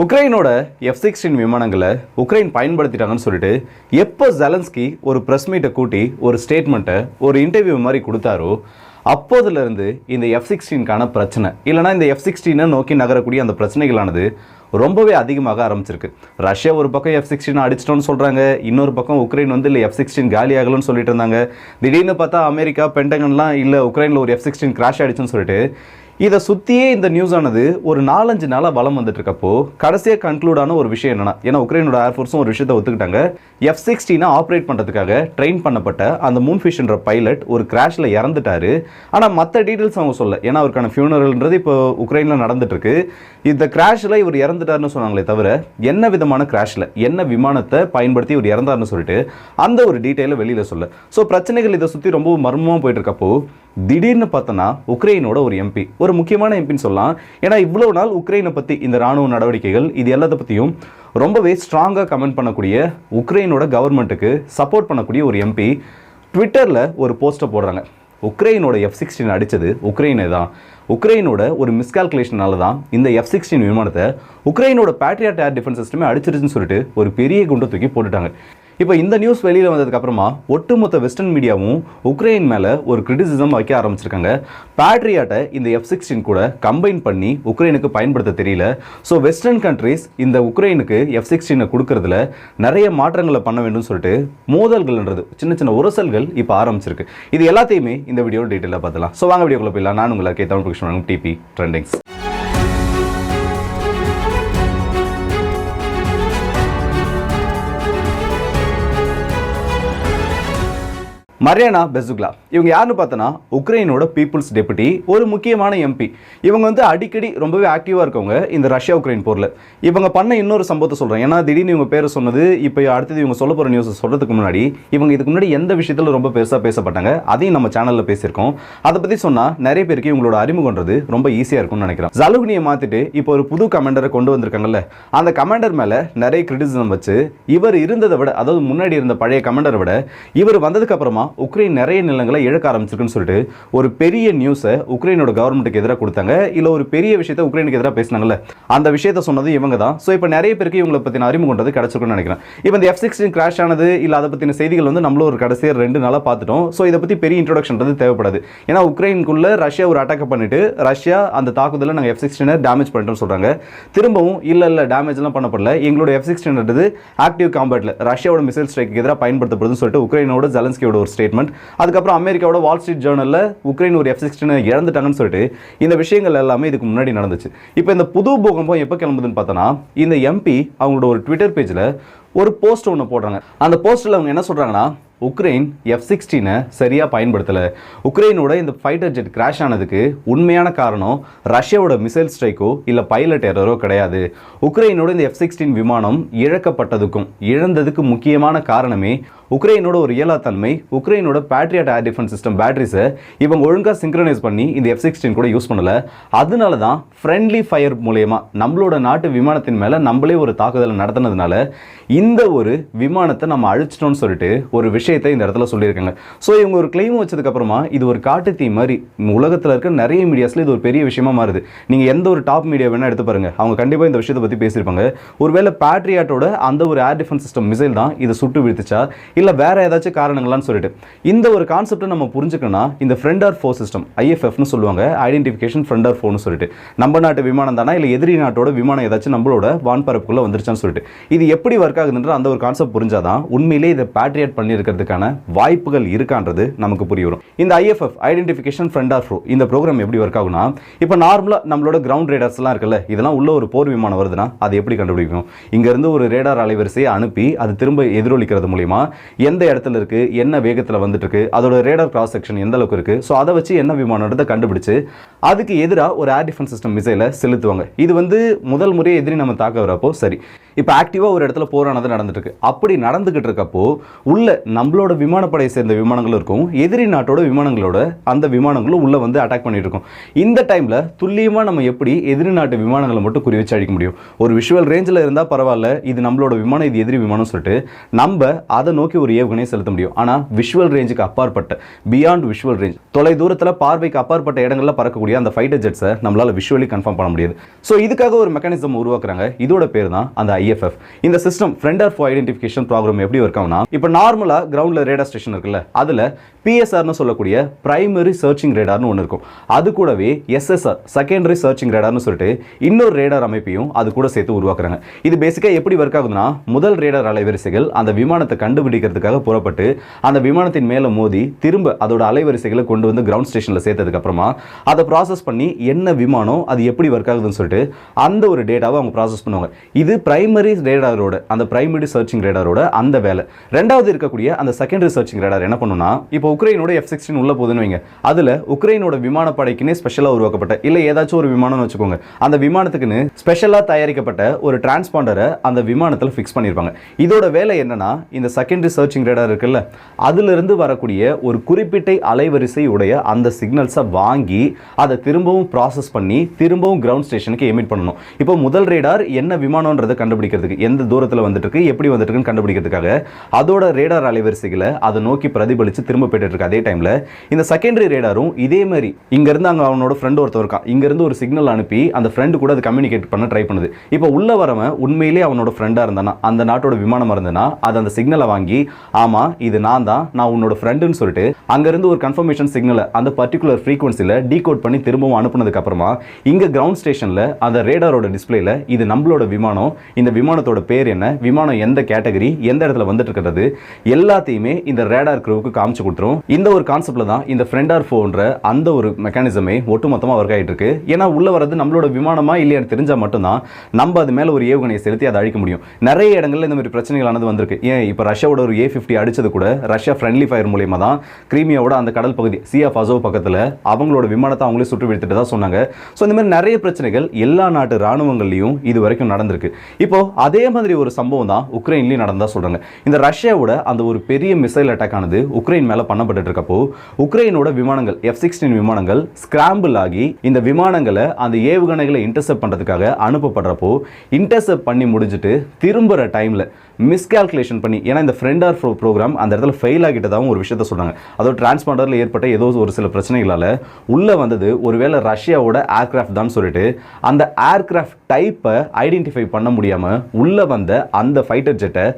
உக்ரைனோட F sixteen விமானங்களை Ukraine பயன்படுத்திட்டாங்கன்னு சொல்லிட்டு எப்போ ஜெலன்ஸ்கி ஒரு ப்ரெஸ் மீட்டை கூட்டி ஒரு ஸ்டேட்மெண்ட்டை ஒரு இன்டர்வியூ மாதிரி கொடுத்தாரோ அப்போதுலேருந்து இந்த எஃப் சிக்ஸ்டீனுக்கான பிரச்சனை இல்லைனா இந்த எஃப் சிக்ஸ்டீனை நோக்கி நகரக்கூடிய அந்த பிரச்சனைகளானது ரொம்பவே அதிகமாக ஆரம்பிச்சிருக்கு. ரஷ்யா ஒரு பக்கம் எஃப் சிக்ஸ்டீன் அடிச்சிட்டோன்னு சொல்கிறாங்க இன்னொரு பக்கம் உக்ரைன் வந்து இல்லை எஃப் சிக்ஸ்டீன் காலி ஆகலன்னு சொல்லிட்டு இருந்தாங்க. திடீர்னு பார்த்தா அமெரிக்கா பென்டகன்லாம் இல்லை உக்ரைனில் ஒரு எஃப் சிக்ஸ்டீன் கிராஷ் ஆகிடுச்சுன்னு சொல்லிட்டு இதை சுற்றியே இந்த நியூஸ் ஆனது ஒரு நாலஞ்சு நாளாக பலம் வந்துட்டு இருக்கப்போ கடைசியாக கன்க்ளூடான ஒரு விஷயம் என்னன்னா ஏன்னா உக்ரைனோட ஏர்ஃபோர்ஸும் ஒரு விஷயத்தை ஒத்துக்கிட்டாங்க. எஃப் சிக்ஸ்டீனை ஆப்ரேட் பண்ணுறதுக்காக ட்ரெயின் பண்ணப்பட்ட அந்த மூன் ஃபிஷ்ன்ற பைலட் ஒரு கிராஷில் இறந்துட்டாரு. ஆனால் மற்ற டீட்டெயில்ஸ் அவங்க சொல்ல ஏன்னா அவருக்கான ஃபியூனரல்ன்றது இப்போ உக்ரைனில் நடந்துட்டுருக்கு. இந்த கிராஷில் இவர் இறந்துட்டாருன்னு சொன்னாங்களே தவிர என்ன விதமான கிராஷில் என்ன விமானத்தை பயன்படுத்தி இவர் இறந்தாருன்னு சொல்லிட்டு அந்த ஒரு டீட்டெயிலை வெளியில் சொல்ல ஸோ பிரச்சனைகள் இதை சுற்றி ரொம்ப மர்மமாக போயிட்டு இருக்கப்போ திடீர்னு பார்த்தோன்னா உக்ரைனோட ஒரு எம்பி ஒரு முக்கியமான எம்பின்னு சொல்லலாம். ஏன்னா இவ்வளோ நாள் உக்ரைனை பற்றி இந்த ராணுவ நடவடிக்கைகள் இது எல்லாத்த பற்றியும் ரொம்பவே ஸ்ட்ராங்காக கமெண்ட் பண்ணக்கூடிய உக்ரைனோட கவர்மெண்ட்டுக்கு சப்போர்ட் பண்ணக்கூடிய ஒரு எம்பி ட்விட்டரில் ஒரு போஸ்ட்டை போடுறாங்க. உக்ரைனோட எஃப் சிக்ஸ்டீன் அடித்தது உக்ரைனே தான். உக்ரைனோட ஒரு மிஸ்கால்குலேஷனால தான் இந்த எஃப் சிக்ஸ்டீன் விமானத்தை உக்ரைனோட பேட்ரியாட் ஏர் டிஃபென்ஸ் சிஸ்டமே அடிச்சிருச்சுன்னு சொல்லிட்டு ஒரு பெரிய குண்டை தூக்கி போட்டுட்டாங்க. இப்போ இந்த நியூஸ் வெளியில் வந்ததுக்கு அப்புறமா ஒட்டுமொத்த வெஸ்டர்ன் மீடியாவும் உக்ரைன் மேலே ஒரு கிரிட்டிசிசம் வைக்க ஆரம்பிச்சிருக்காங்க. பேட்ரியாட்டை இந்த எஃப் சிக்ஸ்டீன் கூட கம்பைன் பண்ணி உக்ரைனுக்கு பயன்படுத்த தெரியல. ஸோ வெஸ்டர்ன் கண்ட்ரீஸ் இந்த உக்ரைனுக்கு எஃப் சிக்ஸ்டீனை கொடுக்கறதுல நிறைய மாற்றங்களை பண்ண வேண்டும் சொல்லிட்டு மோதல்கள்ன்றது சின்ன சின்ன உரசல்கள் இப்போ ஆரம்பிச்சிருக்கு. இது எல்லாத்தையுமே இந்த வீடியோ டீட்டெயிலாக பார்த்துலாம் ஸோ வாங்க வீடியோக்குள்ள போயிடலாம். நான் உங்களுக்கு Tamil Krishnan DP trendings Mariana பெசுக்லா. இவங்க யாருன்னு பார்த்தோன்னா உக்ரைனோட பீப்புள்ஸ் டெபுட்டி ஒரு முக்கியமான எம்பி இவங்க வந்து அடிக்கடி ரொம்பவே ஆக்டிவாக இருக்கவங்க இந்த ரஷ்யா உக்ரைன் போரில். இவங்க பண்ண இன்னொரு சம்பவத்தை சொல்கிறேன் ஏன்னா திடீர்னு இவங்க பேர் சொன்னது இப்போ அடுத்தது இவங்க சொல்ல போகிற நியூஸ் சொல்கிறதுக்கு முன்னாடி இவங்க இதுக்கு முன்னாடி எந்த விஷயத்தில் ரொம்ப பெருசாக பேசப்பட்டாங்க அதையும் நம்ம சேனலில் பேசியிருக்கோம். அதை பற்றி சொன்னால் நிறைய பேருக்கு இவங்களோட அறிமுகன்றது ரொம்ப ஈஸியாக இருக்கும்னு நினைக்கிறேன். ஜலுகுனியை மாற்றிட்டு இப்போ ஒரு புது கமாண்டரை கொண்டு வந்திருக்காங்கல்ல அந்த கமாண்டர் மேலே நிறைய கிரிட்டிசிசம் வச்சு இவர் இருந்ததை விட அதாவது முன்னாடி இருந்த பழைய கமாண்டரை விட இவர் வந்ததுக்கு உக்ரைன் நிறைய நிலங்களை இழக்க ஆரம்பிச்சிருக்குன்னு சொல்லிட்டு ஒரு பெரிய நியூஸை உக்ரைனோட கவர்மெண்ட்டுக்கு எதிராக கொடுத்தாங்க. இல்லை ஒரு பெரிய விஷயத்தை உக்ரைனுக்கு எதிராக பேசினாங்கல்ல. அந்த விஷயத்த சொன்னது இவங்க தான். ஸோ இப்போ நிறைய பேருக்கு இவங்களை பற்றின அறிமுகன்றது கிடச்சிருக்குன்னு நினைக்கிறேன். இப்போ இந்த எஃப் சிக்ஸ்டீன் கிராஷ் ஆனது இல்லை அதை பற்றின செய்திகள் வந்து நம்மளும் ஒரு கடைசியாக ரெண்டு நாளாக பார்த்துட்டோம். ஸோ இதை பற்றி பெரிய இன்ட்ரோடக்ஷன்றது தேவைப்படாது. ஏன்னா உக்ரைனுக்குள்ளே ரஷ்யா ஒரு அட்டாக் பண்ணிட்டு ரஷ்யா அந்த தாக்குதலை நாங்கள் எஃப் சிக்ஸ்டீனை டேமேஜ் பண்ணிட்டோம்னு சொல்கிறாங்க திரும்பவும் இல்லை இல்லை டேமேஜ்லாம் பண்ணப்படல. எங்களோட எஃப் சிக்ஸ்டீன்றது ஆக்டிவ் காம்பேட்டில் ரஷ்யாவோட மிசைல் ஸ்ட்ரைக்கு எதிராக பயன்படுத்தப்படுதுன்னு சொல்லிட்டு உக்ரைனோட ஜலன்ஸ்கியோட ஒரு ஸ்டேட்மெண்ட் அதுக்கப்புறம் அமெரிக்காவோட வால் ஸ்ட்ரீட் ஜேர்னலில் உக்ரைன் ஒரு எஃப் சிக்ஸ்டீனை இழந்துட்டாங்கன்னு சொல்லிட்டு இந்த விஷயங்கள் எல்லாமே இதுக்கு முன்னாடி நடந்துச்சு. இப்போ இந்த புது பூகம்பம் எப்போ கிளம்புதுன்னு பார்த்தோன்னா இந்த எம்பி அவங்களோட ஒரு ட்விட்டர் பேஜில் ஒரு போஸ்ட் ஒன்று போடுறாங்க. அந்த போஸ்ட்டில் அவங்க என்ன சொல்கிறாங்கன்னா உக்ரைன் எஃப் சிக்ஸ்டீனை சரியாக பயன்படுத்தலை. உக்ரைனோட இந்த ஃபைட்டர் ஜெட் கிராஷ் ஆனதுக்கு உண்மையான காரணம் ரஷ்யாவோட மிசைல் ஸ்ட்ரைக்கோ இல்லை பைலட் எரரோ கிடையாது. உக்ரைனோட இந்த எஃப் சிக்ஸ்டீன் விமானம் இழக்கப்பட்டதுக்கும் இழந்ததுக்கு முக்கியமான காரணமே உக்ரைனோட ஒரு இயலாத்தன்மை உக்ரைனோட பேட்ரியாட் ஏர் டிஃபென்ஸ் சிஸ்டம் பேட்டரிஸை இவங்க ஒழுங்காக சிங்க்ரனைஸ் பண்ணி இந்த எஃப் சிக்ஸ்டீன் கூட யூஸ் பண்ணல. அதனால தான் ஃப்ரெண்ட்லி ஃபயர் மூலயமா நம்மளோட நாட்டு விமானத்தின் மேலே நம்மளே ஒரு தாக்குதலை நடத்தினதுனால இந்த ஒரு விமானத்தை நம்ம அழிச்சிட்டோம்னு சொல்லிட்டு ஒரு விஷயம் விஷயத்தை இந்த இடத்துல சொல்லியிருக்காங்க. ஸோ இவங்க ஒரு கிளைம் வச்சதுக்கப்புறமா இது ஒரு காட்டு தீ மாதிரி உலகத்தில் இருக்க நிறைய மீடியாஸில் இது ஒரு பெரிய விஷயமா மாறுது. நீங்கள் எந்த ஒரு டாப் மீடியா வேணால் எடுத்து பாருங்க. அவங்க கண்டிப்பாக இந்த விஷயத்தை பற்றி பேசியிருப்பாங்க. ஒருவேளை பேட்ரியாட்டோட அந்த ஒரு ஏர் டிஃபென்ஸ் சிஸ்டம் மிசைல் தான் இதை சுட்டு வீழ்த்துச்சா? இல்லை வேற ஏதாச்சும் காரணங்களான்னு சொல்லிட்டு. இந்த ஒரு கான்செப்டை நம்ம புரிஞ்சுக்கணும்னா இந்த ஃப்ரெண்ட் ஆர் ஃபோர் சிஸ்டம் ஐஎஃப்எஃப்னு சொல்லுவாங்க. ஐடென்டிஃபிகேஷன் ஃப்ரெண்ட் ஆர் ஃபோன்னு சொல்லிட்டு. நம்ம நாட்டு விமானம் தானா? இல்லை எதிரி நாட்டோட விமானம் ஏதாச்சும் நம்மளோட வான்பரப்புக்குள்ளே வந்துருச்சான்னு சொல்லிட்டு. இது எப்படி ஒர்க் ஆகுதுன்ற அந்த ஒரு கான்செப்ட் புரிஞ்சாதான் உண்மையிலே இதை பேட்ரியாட் பண்ணியிருக்கிறதுக்கான வாய்ப்புகள் இருக்கான்றது நமக்கு புரிய வரும். இந்த ஐஎஃப்எஃப் ஐடென்டிஃபிகேஷன் ஃப்ரெண்ட் ஆர் ஃபோ இந்த ப்ரோக்ராம் எப்படி ஒர்க் ஆகுனா இப்போ நார்மலாக நம்மளோட கிரவுண்ட் ரேடார்ஸ்லாம் இருக்குல்ல இதெல்லாம் உள்ள ஒரு போர் விமானம் வருதுன்னா அது எப்படி கண்டுபிடிக்கும்? இங்கேருந்து ஒரு ரேடார் அலைவரிசையை அனுப்பி அது திரும்ப எதிரொலிக்கிறது மூலிமா எந்த இடத்துல இருக்குது என்ன வேகத்தில் வந்துட்டு இருக்கு அதோட ரேடார் கிராஸ் செக்ஷன் எந்த அளவுக்கு இருக்குது ஸோ அதை வச்சு என்ன விமானத்தை கண்டுபிடிச்சு அதுக்கு எதிராக ஒரு ஏர் டிஃபென்ஸ் சிஸ்டம் மிசைலை செலுத்துவாங்க. இது வந்து முதல் முறையை எதிரி நம்ம தாக்க வரப்போ சரி. இப்போ ஆக்டிவாக ஒரு இடத்துல போரானது நடந்துட்டு இருக்கு அப்படி நடந்துகிட்டு இருக்கப்போ உள்ள நம்மளோட விமானப்படையை சேர்ந்த விமானங்களும் இருக்கும். எதிரி நாட்டோட விமானங்களோட அந்த விமானங்களும் உள்ள வந்து அட்டாக் பண்ணிட்டு இருக்கும் இந்த டைம்ல துல்லியமா நம்ம எப்படி எதிரி நாட்டு விமானங்களை மட்டும் குறி வச்சு அழிக்க முடியும்? ஒரு விஷுவல் ரேஞ்சில் இருந்தால் பரவாயில்ல இது நம்மளோட விமானம் இது எதிரி விமானம் சொல்லிட்டு நம்ம அதை நோக்கி ஒரு ஏவுகணையை செலுத்த முடியும். ஆனால் விஷுவல் ரேஞ்சுக்கு அப்பாற்பட்ட பியாண்ட் விஷுவல் ரேஞ்ச் தொலை தூரத்தில் பார்வைக்கு அப்பாற்பட்ட இடங்களில் பறக்கக்கூடிய அந்த ஃபைட்டர் ஜெட்ஸை நம்மளால் விஷுவலி கன்ஃபார்ம் பண்ண முடியாது. ஸோ இதுக்காக ஒரு மெக்கானிசம் உருவாக்குறாங்க. இதோட பேர் தான் அந்த ஐ ஐஎஃப்எஃப் இந்த system friend or for identification problem எப்படி ஒர்க் இப்போ நார்மலா கிரவுண்டில் ரேடார் ஸ்டேஷன் இருக்குல்ல அதுல பிஎஸ்ஆர்னு சொல்லக்கூடிய பிரைமரி சர்ச்சிங் ரேடார்னு ஒன்று இருக்கும். அது கூடவே எஸ்எஸ்ஆர் செகண்டரி சர்ச்சிங் ரேடார்னு சொல்லிட்டு இன்னொரு ரேடார் அமைப்பையும் அது கூட சேர்த்து உருவாக்குறாங்க. இது பேசிக்காக எப்படி ஒர்க் ஆகுதுன்னா முதல் ரேடார் அலைவரிசைகள் அந்த விமானத்தை கண்டுபிடிக்கிறதுக்காக புறப்பட்டு அந்த விமானத்தின் மேலே மோதி திரும்ப அதோட அலைவரிசைகளை கொண்டு வந்து கிரவுண்ட் ஸ்டேஷனில் சேர்த்ததுக்கு அப்புறமா அதை ப்ராசஸ் பண்ணி என்ன விமானம் அது எப்படி ஒர்க் ஆகுதுன்னு சொல்லிட்டு அந்த ஒரு டேட்டாவை அவங்க ப்ராசஸ் பண்ணுவாங்க. இது பிரைமரி ரேடாரோட அந்த பிரைமரி சர்ச்சிங் ரேடாரோட அந்த வேலை. ரெண்டாவது இருக்கக்கூடிய அந்த செகண்டரி சர்ச்சிங் ரேடார் என்ன பண்ணுன்னா இப்போ உக்ரைனோட எஃப் சிக்ஸ்டின் உள்ள போதுன்னு வைங்க. அதில் உக்ரைனோட விமானப்படைக்குன்னே ஸ்பெஷலாக உருவாக்கப்பட்ட இல்லை ஏதாச்சும் ஒரு விமானம்னு வச்சுக்கோங்க. அந்த விமானத்துக்குன்னு ஸ்பெஷலாக தயாரிக்கப்பட்ட ஒரு டிரான்ஸ்பாண்டரை அந்த விமானத்தில் ஃபிக்ஸ் பண்ணியிருப்பாங்க இதோட வேலை என்னன்னா இந்த செகண்டரி சர்ச்சிங் ரேடார் இருக்குல்ல அதிலிருந்து வரக்கூடிய ஒரு குறிப்பிட்ட அலைவரிசை உடைய அந்த சிக்னல்ஸை வாங்கி அதை திரும்பவும் ப்ராசஸ் பண்ணி திரும்பவும் கிரவுண்ட் ஸ்டேஷனுக்கு எமிட் பண்ணணும். இப்போ முதல் ரேடார் என்ன விமானம்ன்றதை கண்டுபிடிக்கிறதுக்கு எந்த தூரத்தில் வந்துட்டு எப்படி வந்துட்டு கண்டுபிடிக்கிறதுக்காக அதோட ரேடார் அலைவரிசைகளை அதை நோக்கி பிரதிபலித்து திரும்ப போயிட்டு அதே டைமில் இந்த செகண்டரி ரேடாரும் இதே மாதிரி இங்கேருந்து அங்கே அவனோட ஃப்ரெண்ட் ஒருத்தர் இருக்கான். இங்கேருந்து ஒரு சிக்னல் அனுப்பி அந்த ஃப்ரெண்டு கூட அது கம்யூனிகேட் பண்ண ட்ரை பண்ணுது. இப்போ உள்ள வரவன் உண்மையிலே அவனோட ஃப்ரெண்டாக இருந்தானா? அந்த நாட்டோட விமானம் இருந்தனா அது அந்த சிக்னலை வாங்கி ஆமாம் இது நான் தான் நான் உன்னோட ஃப்ரெண்டுன்னு சொல்லிட்டு அங்கேருந்து ஒரு கன்ஃபர்மேஷன் சிக்னலை அந்த பர்டிகுலர் ஃப்ரீக்வன்சியில் டீகோட் பண்ணி திரும்பவும் அனுப்புனதுக்கப்புறமா இங்கே கிரவுண்ட் ஸ்டேஷனில் அந்த ரேடாரோட டிஸ்பிளேல இது நம்மளோட விமானம் இந்த இந்த விமானத்தோட பேர் என்ன? விமானம் எந்த கேட்டகரி? எந்த இடத்துல வந்துட்டு இருக்கிறது எல்லாத்தையுமே இந்த ரேடார் க்ரூவுக்கு காமிச்சு கொடுத்துரும். இந்த ஒரு கான்செப்ட்ல தான் இந்த ஃப்ரெண்டார் ஃபோன்ற அந்த ஒரு மெக்கானிசமே ஒட்டுமொத்தமாக ஒர்க் ஆகிட்டு இருக்கு ஏன்னா உள்ள வர்றது நம்மளோட விமானமா இல்லையான்னு தெரிஞ்சால் மட்டும்தான் நம்ம அது மேலே ஒரு ஏவுகணையை செலுத்தி அதை அழிக்க முடியும். நிறைய இடங்கள்ல இந்த மாதிரி பிரச்சனைகளானது வந்திருக்கு. ஏன்? இப்போ ரஷ்யாவோட ஒரு ஏ ஃபிஃப்டி அடிச்சது கூட ரஷ்யா ஃப்ரெண்ட்லி ஃபயர் மூலியமாக தான் கிரீமியாவோட அந்த கடல் பகுதி சி ஆஃப் பக்கத்தில் அவங்களோட விமானத்தை அவங்களே சுட்டு விழுத்துட்டு தான் சொன்னாங்க. ஸோ இந்த மாதிரி நிறைய பிரச்சனைகள் எல்லா நாட்டு ராணுவங்கள்லையும் இது வரைக்கும் நடந்திருக்கு. இப்போ அதே மாதிரி ஒரு சம்பவம் தான் உக்ரைன்லேயும் நடந்ததா சொல்றாங்க. இந்த ரஷ்யாவோட அந்த ஒரு பெரிய மிசைல் அட்டாக் ஆனது உக்ரைன் மேல பண்ணப்பட்டு இருக்கப்போ உக்ரைனோட விமானங்கள் எஃப் சிக்ஸ்டீன் விமானங்கள் ஸ்கிராம்பிள் ஆகி இந்த விமானங்களை அந்த ஏவுகணைகளை இன்டர்செப்ட் பண்றதுக்காக அனுப்பப்படுறப்போ இன்டர்செப்ட் பண்ணி முடிஞ்சிட்டு திரும்புற டைம்ல மிஸ்கால்குலேஷன் பண்ணி ஏன்னா இந்த ஃப்ரெண்ட் ஆர் ப்ரோக்ராம் அந்த இடத்துல ஃபெயில் ஆகிட்டதாகவும் ஒரு விஷயத்த சொல்றாங்க. அதோட டிரான்ஸ்பாண்டரில் ஏற்பட்ட ஏதோ ஒரு சில பிரச்சனைகளால் உள்ள வந்தது ஒருவேளை ரஷ்யாவோட ஏர்கிராஃப்ட் தான் சொல்லிட்டு அந்த ஏர்கிராஃப்ட் டைப்பை ஐடென்டிஃபை பண்ண இல்லாமல் உள்ளே வந்த அந்த ஃபைட்டர் ஜெட்டை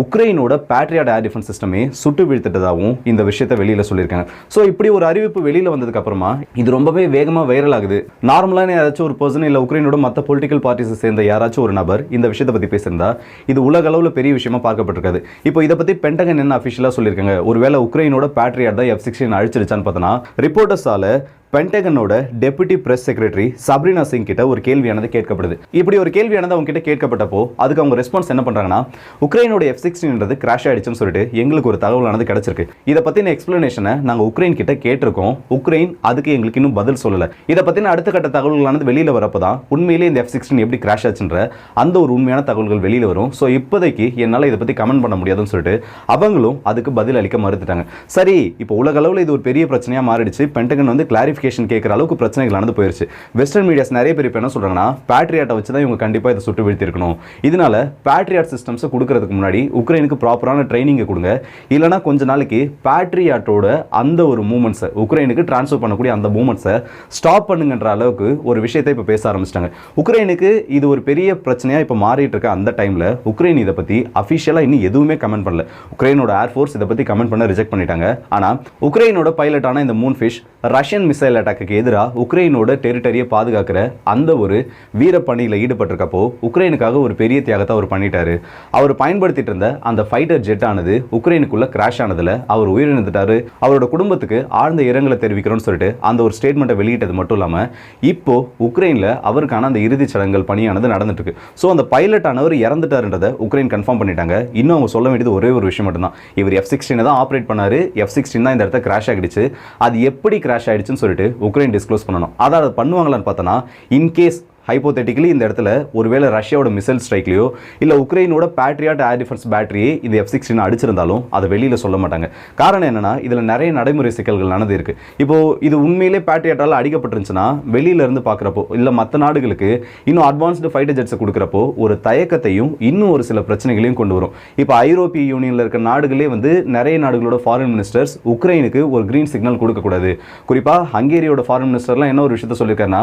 உக்ரைனோட பேட்ரியாட் ஏர் டிஃபென்ஸ் சிஸ்டமே சுட்டு வீழ்த்திட்டதாகவும் இந்த விஷயத்தை வெளியில் சொல்லியிருக்காங்க. ஸோ இப்படி ஒரு அறிவிப்பு வெளியில் வந்ததுக்கு அப்புறமா இது ரொம்பவே வேகமாக வைரல் ஆகுது. நார்மலான யாராச்சும் ஒரு பர்சன் இல்லை உக்ரைனோட மற்ற பொலிட்டிக்கல் பார்ட்டிஸை சேர்ந்த யாராச்சும் ஒரு நபர் இந்த விஷயத்தை பற்றி பேசியிருந்தா இது உலக அளவில் பெரிய விஷயமா பார்க்கப்பட்டிருக்காது. இப்போ இதை பற்றி பென்டகன் என்ன அஃபிஷியலாக சொல்லியிருக்காங்க? ஒருவேளை உக்ரைனோட பேட்ரியாட் தான் எஃப் சிக்ஸ்டீன் அழிச்சிருச்சான்னு பார்த்தோன்னா ரிப்போர்ட்டர்ஸால் பென்டகனோட deputy press secretary Sabrina Singh கிட்ட ஒரு கேள்வியானது கேட்கப்படுது. இப்படி ஒரு கேள்வியானது அவங்க கிட்ட கேட்கப்பட்டப்போ அதுக்கு அவங்க ரெஸ்பான்ஸ் என்ன பண்றாங்கன்னா உக்ரைனோட எஃப் சிக்ஸ்டீன்றது கிராஷ் ஆயிடுச்சுன்னு சொல்லிட்டு எங்களுக்கு ஒரு தகவலானது கிடைச்சிருக்கு. இதை பத்தின எக்ஸ்பிளனேஷனை நாங்க உக்ரைன் கிட்ட கேட்டிருக்கோம். உக்ரைன் அதுக்கு எங்களுக்கு இன்னும் பதில் சொல்லல. இதை பத்தின அடுத்த கட்ட தகவல்களானது வெளியில வரப்போ தான் உண்மையிலே இந்த எஃப் சிக்ஸ்டீன் எப்படி கிராஷ் ஆச்சுன்ற அந்த ஒரு உண்மையான தகவல்கள் வெளியில வரும். ஸோ இப்போதைக்கு என்னால் இதை பத்தி கமெண்ட் பண்ண முடியாதுன்னு சொல்லிட்டு அவங்களும் அதுக்கு பதில் அளிக்க மறுத்துட்டாங்க. சரி இப்போ உலக அளவில் இது ஒரு பெரிய பிரச்சனையா மாறிடுச்சு. பென்டகன் வந்து கிளாரிஃபிகேஷன் கேட்குற அளவுக்கு பிரச்சனைகள் நடந்து போயிருச்சு. வெஸ்டர்ன் மீடியாஸ் நிறைய பேர் இப்போ என்ன சொல்றாங்கன்னா பேட்ரியாட்டை வச்சு தான் இவங்க கண்டிப்பாக இதை சுட்டு வீழ்த்திருக்கணும் இதனால பேட்ரியாட் சிஸ்டம்ஸை கொடுக்கறதுக்கு முன்னாடி உக்ரைனுக்கு ப்ராப்பரான ட்ரைனிங்கை கொடுங்க. இல்லைனா கொஞ்ச நாளைக்கு பேட்ரியாட்டோட அந்த ஒரு மூமெண்ட்ஸை உக்ரைனுக்கு ட்ரான்ஸ்ஃபர் பண்ணக்கூடிய அந்த மூமெண்ட்ஸை ஸ்டாப் பண்ணுங்கன்ற அளவுக்கு ஒரு விஷயத்தை இப்போ பேச ஆரம்பிச்சிட்டாங்க. உக்ரைனுக்கு இது ஒரு பெரிய பிரச்சனையாக இப்போ மாறிட்டு இருக்க அந்த டைமில் உக்ரைன் இதை பற்றி அஃபிஷியலாக இன்னும் எதுவுமே கமெண்ட் பண்ணல. உக்ரைனோட ஏர்ஃபோர்ஸ் இதை பற்றி கமெண்ட் பண்ண ரிஜெக்ட் பண்ணிட்டாங்க. ஆனால் உக்ரைனோட பைலட்டான இந்த மூன் ஃபிஷ் ரஷ்யன் மிசைல் அட்டாக்கு எதிராக உக்ரைனோட டெரிட்டரியை பாதுகாக்கிற அந்த ஒரு வீரப்பணியில் ஈடுபட்டிருக்கப்போ உக்ரைனுக்காக ஒரு பெரிய தியாகத்தை அவர் பண்ணிட்டாரு. அவர் பயன்படுத்திட்டு இருந்த அந்த ஃபைட்டர் ஜெட் ஆனது உக்ரைனுக்குள்ள கிராஷ் ஆனதுல அவர் உயிரிழந்துட்டாரு. அவரோட குடும்பத்துக்கு ஆழ்ந்த இரங்கலை தெரிவிக்கிறோம்னு சொல்லிட்டு அந்த ஒரு ஸ்டேட்மெண்ட்டை வெளியிட்டது மட்டும் இல்லாமல் இப்போ உக்ரைனில் அவருக்கான அந்த இறுதிச் சடங்குகள் பணியானது நடந்துட்டு இருக்கு. ஸோ அந்த பைலட் ஆனவர் இறந்துட்டாருன்றதை உக்ரைன் கன்ஃபார்ம் பண்ணிட்டாங்க. இன்னும் அவங்க சொல்ல வேண்டியது ஒரே ஒரு விஷயம் மட்டும்தான். இவர் எஃப் சிக்ஸ்டீனை தான் ஆப்ரேட் பண்ணாரு. எஃப் சிக்ஸ்டீன் தான் இந்த இடத்த கிராஷ் ஆகிடுச்சு. அது எப்படி கிராஷ் ஆயிடுச்சுன்னு சொல்லிட்டு உக்ரைன் டிஸ்க்ளோஸ் பண்ணணும். அதாவது அதை பண்ணுவாங்களான்னு பார்த்தோன்னா இன்கேஸ் ஹைப்போதெட்டிக்கலி இந்த இடத்துல ஒருவேளை ரஷ்யாவோட மிசைல் ஸ்ட்ரைக்லையோ இல்லை உக்ரைனோட பேட்ரியாட் ஏர் டிஃபென்ஸ் பேட்டரியே இந்த எஃப் சிக்ஸ்டின் அடிச்சிருந்தாலும் அதை வெளியில் சொல்ல மாட்டாங்க. காரணம் என்னென்னா இதில் நிறைய நடைமுறை சிக்கல்கள் நடந்து இருக்குது இப்போது இது உண்மையிலே பேட்ரியாட்டால் அடிக்கப்பட்டிருந்துச்சுன்னா வெளியில இருந்து பார்க்குறப்போ இல்லை மற்ற நாடுகளுக்கு இன்னும் அட்வான்ஸ்டு ஃபைட்டர் ஜெட்ஸை கொடுக்குறப்போ ஒரு தயக்கத்தையும் இன்னும் ஒரு சில பிரச்சனைகளையும் கொண்டு வரும். இப்போ ஐரோப்பிய யூனியனில் இருக்கிற நாடுகளே வந்து நிறைய நாடுகளோட ஃபாரின் மினிஸ்டர்ஸ் உக்ரைனுக்கு ஒரு கிரீன் சிக்னல் கொடுக்கக்கூடாது. குறிப்பாக ஹங்கேரியோட ஃபாரின் மினிஸ்டர்லாம் என்ன ஒரு விஷயத்த சொல்லியிருக்காருன்னா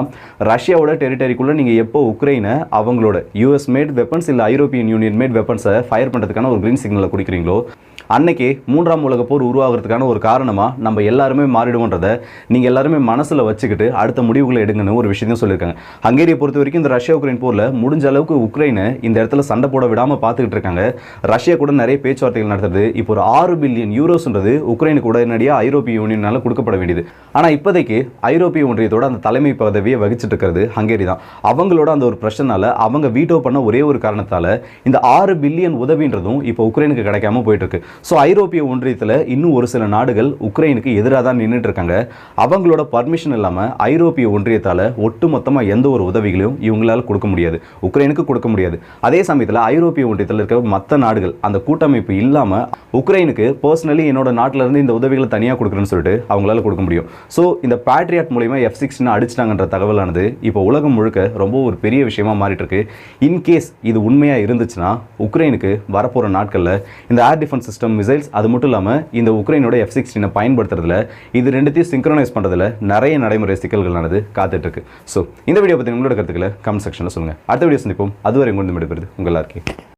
ரஷ்யாவோட டெரிட்டரிக்குள்ளே நீங்கள் எப்போ உக்ரைனை அவங்களோட யூஎஸ் மேட் வெப்பன்ஸ் இல்லை ஐரோப்பியன் யூனியன் மேட் வெப்பன்ஸை ஃபயர் பண்ணுறதுக்கான ஒரு க்ரீன் சிக்னலை கொடுக்குறீங்களோ அன்னைக்கு மூன்றாம் உலக போர் உருவாகிறதுக்கான ஒரு காரணமாக நம்ம எல்லாருமே மாறிடுவோன்றதை நீங்கள் எல்லாருமே மனசில் வச்சுக்கிட்டு அடுத்த முடிவுகளை எடுங்கன்னு ஒரு விஷயத்தையும் சொல்லியிருக்காங்க. ஹங்கேரியை பொறுத்த வரைக்கும் இந்த ரஷ்யா உக்ரைன் போரில் முடிஞ்ச அளவுக்கு உக்ரைனை இந்த இடத்துல சண்டை போட விடாமல் பார்த்துக்கிட்டு இருக்காங்க. ரஷ்யா கூட நிறைய பேச்சுவார்த்தைகள் நடத்துறது இப்போ ஒரு ஆறு பில்லியன் யூரோஸ்ன்றது உக்ரைனுக்கு உடனடியாக ஐரோப்பிய யூனியனால் கொடுக்கப்பட வேண்டியது. ஆனால் இப்போதைக்கு ஐரோப்பிய ஒன்றியத்தோட அந்த தலைமை பதவியை வகிச்சிட்டு இருக்கிறது ஹங்கேரி தான். அவங்களோட அந்த ஒரு பிரச்சனால அவங்க வீட்டோ பண்ண ஒரே ஒரு காரணத்தால இந்த ஆறு பில்லியன் உதவின்றதும் இப்போ உக்ரைனுக்கு கிடைக்காம போயிட்டு இருக்கு ஸோ ஐரோப்பிய ஒன்றியத்தில் இன்னும் ஒரு சில நாடுகள் உக்ரைனுக்கு எதிராக தான் நின்றுட்டு இருக்காங்க. அவங்களோட பர்மிஷன் இல்லாமல் ஐரோப்பிய ஒன்றியத்தால் ஒட்டு மொத்தமாக எந்த ஒரு உதவிகளையும் இவங்களால் கொடுக்க முடியாது. உக்ரைனுக்கு கொடுக்க முடியாது. அதே சமயத்தில் ஐரோப்பிய ஒன்றியத்தில் இருக்க மற்ற நாடுகள் அந்த கூட்டமைப்பு இல்லாமல் உக்ரைனுக்கு பர்சனலி என்னோட நாட்டில இருந்து இந்த உதவிகளை தனியாக கொடுக்குறேன்னு சொல்லிட்டு அவங்களால கொடுக்க முடியும். ஸோ இந்த பேட்ரியாட் மூலியமா எஃப் சிக்ஸ்டின் அடிச்சிட்டாங்கன்ற தகவலானது இப்போ உலகம் முழுக்க ரொம்ப ஒரு பெரிய விஷயமா மாறிட்டு இருக்கு இன்கேஸ் இது உண்மையாக இருந்துச்சுன்னா உக்ரைனுக்கு வரப்போகிற நாட்களில் இந்த ஏர் டிஃபென்ஸ் சிஸ்டம் மிசைல்ஸ் அது மட்டும் இல்லாமல் இந்த உக்ரைனோட எஃப் சிக்ஸ்டீனை பயன்படுத்துறதுல இது ரெண்டுத்தையும் சிங்க்ரனைஸ் பண்ணுறதுல நிறைய நடைமுறை சிக்கல்களானது காத்துட்டு இருக்கு ஸோ இந்த வீடியோ பற்றி உங்களோட கருத்துக்களை கமெண்ட் செக்ஷனில் சொல்லுங்கள் அடுத்த வீடியோ சந்திப்போம். அதுவரை கொண்டு விடுபடுது உங்கள் எல்லாருக்கும்